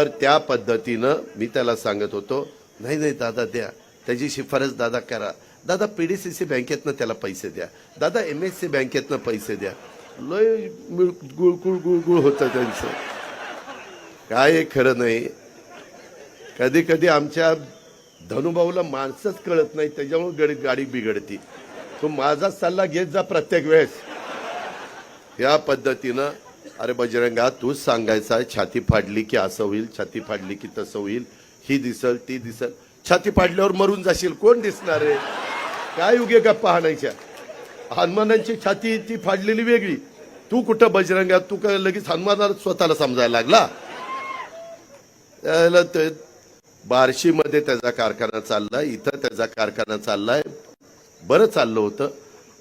तर त्या पद्धतीनं मी त्याला सांगत होतो नाही नाही दादा द्या. त्याची शिफारस दादा करा. दादा पी डी सी सी बँकेतनं त्याला पैसे द्या. दादा एम एस सी बँकेतनं पैसे द्या. लय गुळगुळ गुळगुळ होतं त्यांचं. काय हे खरं नाही. कधी कधी आमच्या धनुभाऊला माणसंच कळत नाही त्याच्यामुळे गडी गाडी बिघडती. तो माझा सल्ला घेत जा प्रत्येक वेळेस. या पद्धतीनं अरे बजरंगा तूच सांगायचा छाती फाडली की असं होईल छाती फाडली की तसं होईल ही दिसल ती दिसल. छाती फाडल्यावर मरून जाशील कोण दिसणार आहे काय उगे का पाहण्याच्या हनुमानांची छाती ती फाडलेली वेगळी. तू कुठं बजरंगा? तू काय लगेच हनुमानाला स्वतःला समजायला लागला? त्याला ते बार्शीमध्ये त्याचा कारखाना चाललाय इथं त्याचा कारखाना चाललाय. बरं चाललं होतं.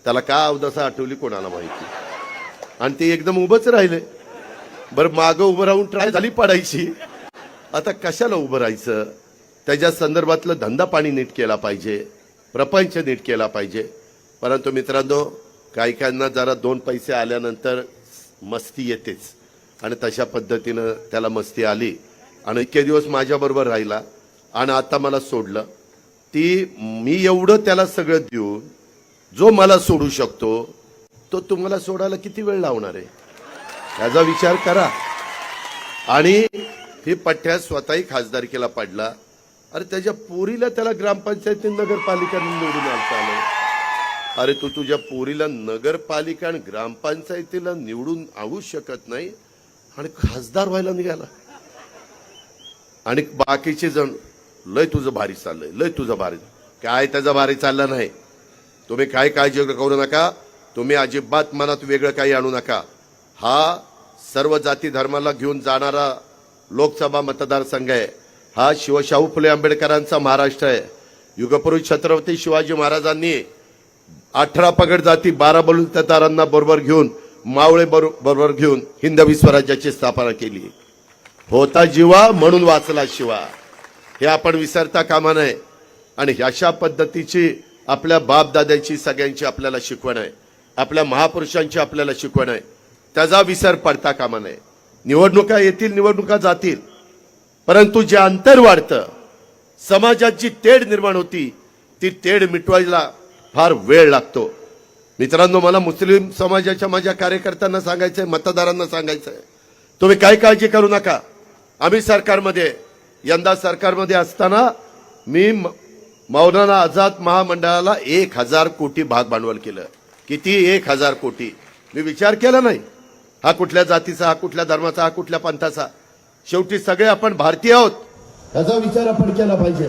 त्याला का अवदसा आठवली कोणाला माहिती? आणि ते एकदम उभंच राहिले. बरं मागं उभं राहून ट्राय झाली पडायची. आता कशाला उभं राहायचं? त्याच्या संदर्भातलं धंदा पाणी नीट केला पाहिजे प्रपंच नीट केला पाहिजे. परंतु मित्रांनो काही काहींना जरा दोन पैसे आल्यानंतर मस्ती येतेच. आणि तशा पद्धतीनं त्याला मस्ती आली. आणि इतके दिवस माझ्याबरोबर राहिला आणि आता मला सोडलं. ती मी एवढं त्याला सगळं देऊन जो मला सोडू शकतो तो तुम्हाला सोडायला किती वेळ लावणार आहे? याचा विचार करा. आणि हे पठ्ठ्या स्वतःही खासदारकीला पडला. अरे त्याच्या पोरीला त्याला ग्रामपंचायती नगरपालिका निवडून आणता आलं. अरे तू तुझ्या पोरीला नगरपालिका आणि ग्रामपंचायतीला निवडून आणू शकत नाही आणि खासदार व्हायला निघाला. आणि बाकीचे जण लय तुझं भारी चाललंय लय तुझं भारी. काय त्याचा भारी चालला नाही. तुम्ही काय काळजी करू नका. तुम्ही अजिबात मनात वेगळं काही आणू नका. हा सर्व जाती धर्माला घेऊन जाणारा लोकसभा मतदारसंघ आहे. हा शिवशाहू फुले आंबेडकरांचा महाराष्ट्र आहे. युगपुरुष छत्रपती शिवाजी महाराजांनी अठरा पगड जाती बारा बलुतेदारांना बरोबर घेऊन मावळे बरोबर घेऊन हिंदवी स्वराज्याची स्थापना केली. होता जीवा म्हणून वाचला शिवा. हे आपण विसरता कामा नये. आणि अशा पद्धतीची आपल्या बापदाद्याची सगळ्यांची आपल्याला शिकवण आहे. आपल्या महापुरुषांची आपल्याला शिकवण आहे. त्याचा विसर पडता कामा नये. निवडणुका येतील निवडणुका जातील. परंतु जे अंतर वाढतं समाजात जी तेढ निर्माण होती ती तेढ मिटवायला फार वेळ लागतो. मित्रांनो मला मुस्लिम समाजाच्या माझ्या कार्यकर्त्यांना सांगायचंय मतदारांना सांगायचंय. तुम्ही काय काळजी करू नका. आम्ही सरकारमध्ये यंदा सरकारमध्ये असताना मी म- मौलाना आझाद महामंडळाला एक हजार कोटी भाग भांडवल केलं. किती? एक हजार कोटी. मी विचार केला नाही. हा कुठल्या जातीचा हा कुठल्या धर्माचा हा कुठल्या पंथाचा? शेवटी सगळे आपण भारतीय आहोत. याचा विचार आपण केला पाहिजे.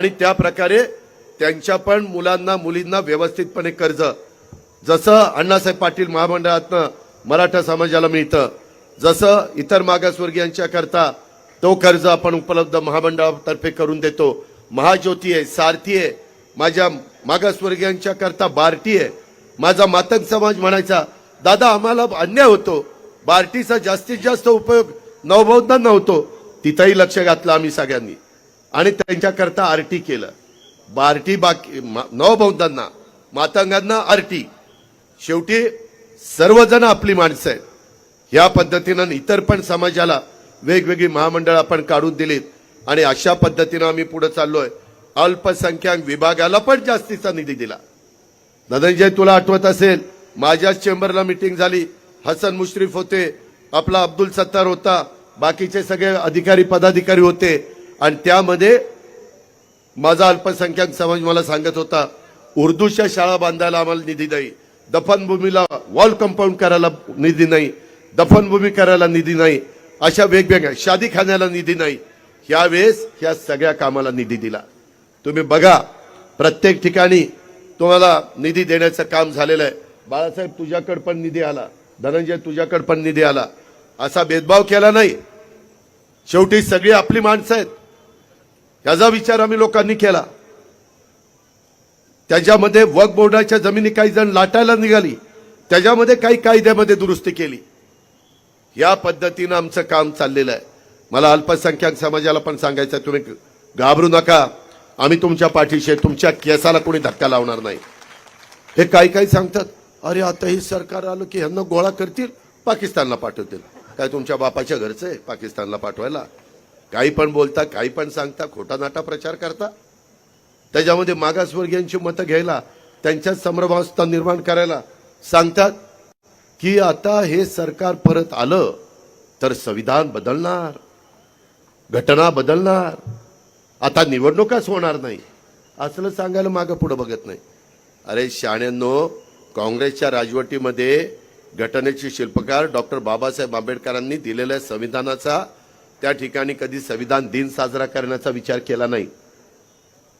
आणि त्या प्रकारे त्यांच्या पण मुलांना मुलींना व्यवस्थितपणे कर्ज. जसं अण्णासाहेब पाटील महामंडळातनं मराठा समाजाला मिळतं जसं इतर मागासवर्गीयांच्या करता तो कर्ज आपण उपलब्ध महामंडळातर्फे करून देतो. महाज्योती आहे सारथी आहे माझ्या मागासवर्गीयांच्या करता बार्टी आहे. माझा मातंग समाज म्हणायचा दादा आम्हाला अन्याय होतो. बार्टीचा जास्तीत जास्त उपयोग नवबौद्धांना होतो तिथंही लक्ष घातलं आम्ही सगळ्यांनी. आणि त्यांच्याकरता आरटी केलं. बार्टी बाकी नवबौद्धांना मातंगांना आरटी. शेवटी सर्वजण आपली माणसं आहेत. या पद्धतीनं इतर पण समाजाला वेगवेगळी महामंडळ आपण काढून दिलीत. आणि अशा पद्धतीनं आम्ही पुढे चाललोय. अल्पसंख्याक विभागाला पण जास्तीचा निधी दिला. धनंजय तुला आठवत असेल माझ्याच चेंबरला मिटिंग झाली. हसन मुश्रीफ होते. आपला अब्दुल सत्तार होता. बाकीचे सगळे अधिकारी पदाधिकारी होते. आणि त्यामध्ये माझा अल्पसंख्याक समाज मला सांगत होता उर्दूच्या शाळा बांधायला आम्हाला निधी नाही. दफनभूमीला वॉल कंपाऊंड करायला निधी नाही. दफनभूमी करायला निधी नाही. अशा वेगवेगळ्या शादीखान्याला निधी नाही. यावेळेस ह्या सगळ्या कामाला निधी दिला. तुम्ही बघा प्रत्येक ठिकाणी तुम्हाला निधी देण्याचं काम झालेलं आहे. बाळासाहेब तुझ्याकड पण निधी आला. धनंजय तुझ्याकड पण निधी आला. असा भेदभाव केला नाही. शेवटी सगळी आपली माणसं आहेत. याचा विचार आम्ही लोकांनी केला. त्याच्यामध्ये वक बोर्डाच्या जमिनी काही जण लाटायला निघाली. त्याच्यामध्ये काही कायद्यामध्ये दुरुस्ती केली. या पद्धतीनं आमचं काम चाललेलं आहे. मला अल्पसंख्याक समाजाला पण सांगायचं आहे, तुम्ही घाबरू नका. आम्ही तुमच्या पाठीशी तुमच्या केसाला कोणी धक्का लावणार नाही. हे काही काही सांगतात. अरे आता हे सरकार आलं की ह्यांना गोळा करतील पाकिस्तानला पाठवतील. काय तुमच्या बापाच्या घरचं आहे पाकिस्तानला पाठवायला? काही पण बोलता काही पण सांगता खोटा नाटा प्रचार करता? त्याच्यामध्ये मागासवर्गीयांची मतं घ्यायला त्यांच्यात संभ्रमावस्था निर्माण करायला सांगतात की आता हे सरकार परत आलं तर संविधान बदलणार घटना बदलणार. आता निवडणुकाच होणार नाही. असलं सांगायला मागं पुढं बघत नाही. अरे शाण्यांनो काँग्रेसच्या राजवटीमध्ये घटनेचे शिल्पकार डॉक्टर बाबासाहेब आंबेडकरांनी दिलेल्या संविधानाचा त्या ठिकाणी कधी संविधान दिन साजरा करण्याचा विचार केला नाही.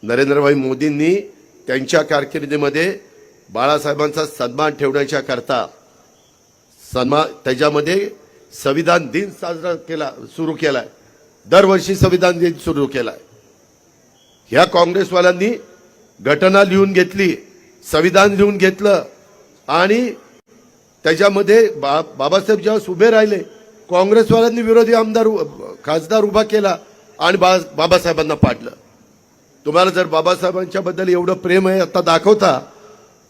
नरेंद्रभाई मोदींनी त्यांच्या कारकिर्दीमध्ये बाळासाहेबांचा सन्मान ठेवण्याच्या करता सन्मान त्याच्यामध्ये संविधान दिन साजरा केला सुरू केलाय. दरवर्षी संविधान दिन सुरू केलाय. ह्या काँग्रेसवाल्यांनी घटना लिहून घेतली संविधान लिहून घेतलं आणि त्याच्यामध्ये बा बाबासाहेब जेव्हा उभे राहिले काँग्रेसवाल्यांनी विरोधी आमदार खासदार उभा केला आणि बा बाबासाहेबांना पाडलं. तुम्हाला जर बाबासाहेबांच्या बद्दल एवढं प्रेम आहे आता दाखवता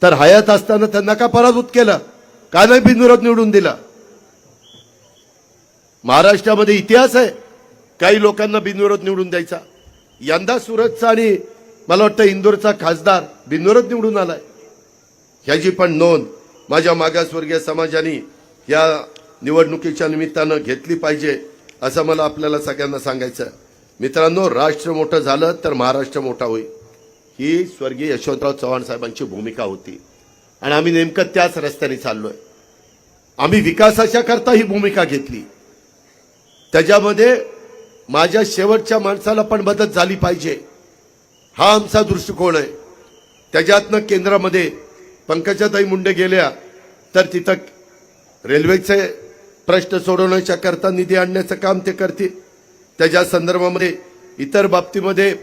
तर हयात असताना त्यांना का पराभूत केलं? का नाही बिनविरोध निवडून दिला? महाराष्ट्रामध्ये इतिहास आहे काही लोकांना बिनविरोध निवडून द्यायचा. यंदा सुरतचा आणि मला वाटतं इंदोरचा खासदार बिनविरोध निवडून आलाय. ह्याची पण नोंद माझ्या मागासवर्गीय समाजाने या निवडणुकीच्या निमित्तानं घेतली पाहिजे असं मला आपल्याला सगळ्यांना सांगायचं मित्रांनो राष्ट्र मोठं झालं तर महाराष्ट्र मोठा होईल. ही स्वर्गीय यशवंतराव चव्हाण साहेबांची भूमिका होती. आणि आम्ही नेमकं त्याच रस्त्याने चाललोय. आम्ही विकासाच्या करता ही भूमिका घेतली. त्याच्यामध्ये माझ्या शेवटच्या माणसाला पण मदत झाली पाहिजे. हा आमचा दृष्टिकोन आहे. त्याच्यातनं केंद्रामध्ये पंकजाताई मुंडे गेल्या तर तिथं रेल्वेचे प्रश्न सोडवण्याच्या करता निधी आणण्याचं काम ते करतील. त्याच्या संदर्भामध्ये इतर बाबतीमध्ये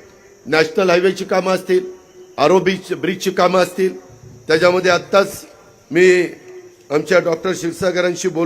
नॅशनल हायवेची कामं असतील आरो बीच ब्रिजची कामं असतील. त्याच्यामध्ये आत्ताच मी आमच्या डॉक्टर क्षीरसागरांशी बोल